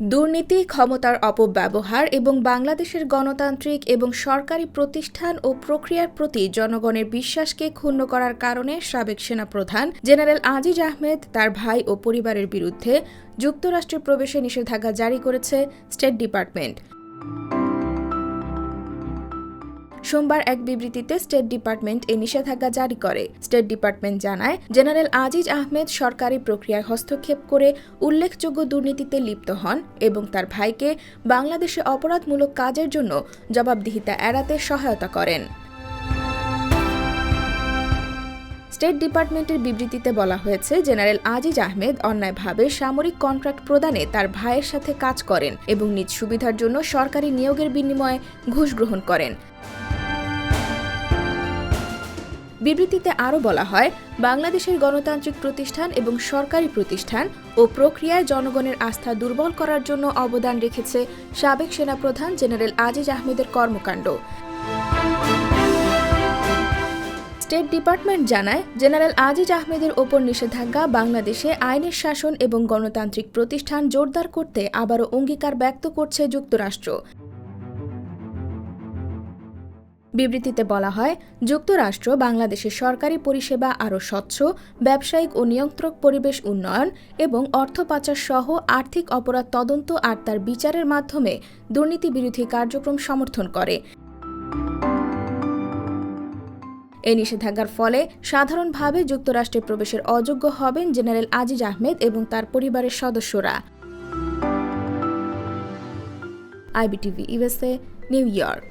দুর্নীতি, ক্ষমতার অপব্যবহার এবং বাংলাদেশের গণতান্ত্রিক এবং সরকারি প্রতিষ্ঠান ও প্রক্রিয়ার প্রতি জনগণের বিশ্বাসকে ক্ষুণ্ণ করার কারণে সাবেক সেনাপ্রধান জেনারেল আজিজ আহমেদ, তার ভাই ও পরিবারের বিরুদ্ধে যুক্তরাষ্ট্রে প্রবেশে নিষেধাজ্ঞা জারি করেছে স্টেট ডিপার্টমেন্ট। সোমবার এক বিবৃতিতে স্টেট ডিপার্টমেন্ট এই নিষেধাজ্ঞা জারি করে। স্টেট ডিপার্টমেন্ট জানায়, জেনারেল আজিজ আহমেদ সরকারি প্রক্রিয়ায় হস্তক্ষেপ করে উল্লেখযোগ্য দুর্নীতিতে লিপ্ত হন এবং তার ভাইকে বাংলাদেশে অপরাধমূলক কাজের জন্য জবাবদিহিতা এড়াতে সহায়তা করেন। স্টেট ডিপার্টমেন্টের বিবৃতিতে বলা হয়েছে, জেনারেল আজিজ আহমেদ অন্যায়ভাবে সামরিক কন্ট্রাক্ট প্রদানে তার ভাইয়ের সাথে কাজ করেন এবং নিজ সুবিধার জন্য সরকারি নিয়োগের বিনিময়ে ঘুষ গ্রহণ করেন। বিবৃতিতে আরও বলা হয়, বাংলাদেশের গণতান্ত্রিক প্রতিষ্ঠান এবং সরকারি প্রতিষ্ঠান ও প্রক্রিয়ায় জনগণের আস্থা দুর্বল করার জন্য অবদান রেখেছে সাবেক সেনাপ্রধান জেনারেল আজিজ আহমেদের কর্মকাণ্ড। স্টেট ডিপার্টমেন্ট জানায়, জেনারেল আজিজ আহমেদের ওপর নিষেধাজ্ঞা বাংলাদেশে আইনের শাসন এবং গণতান্ত্রিক প্রতিষ্ঠান জোরদার করতে আবারও অঙ্গীকার ব্যক্ত করছে যুক্তরাষ্ট্র। বিবৃতিতে বলা হয়, যুক্তরাষ্ট্র, বাংলাদেশের সরকারি পরিষেবা আরও স্বচ্ছ, ব্যবসায়িক ও নিয়ন্ত্রক পরিবেশ উন্নয়ন এবং অর্থ পাচার সহ আর্থিক অপরাধ তদন্ত আর তার বিচারের মাধ্যমে দুর্নীতি বিরোধী কার্যক্রম সমর্থন করে। এই নিষেধাজ্ঞার ফলে সাধারণভাবে যুক্তরাষ্ট্রে প্রবেশের অযোগ্য হবেন জেনারেল আজিজ আহমেদ এবং তার পরিবারের সদস্যরা। IBTV USA New York.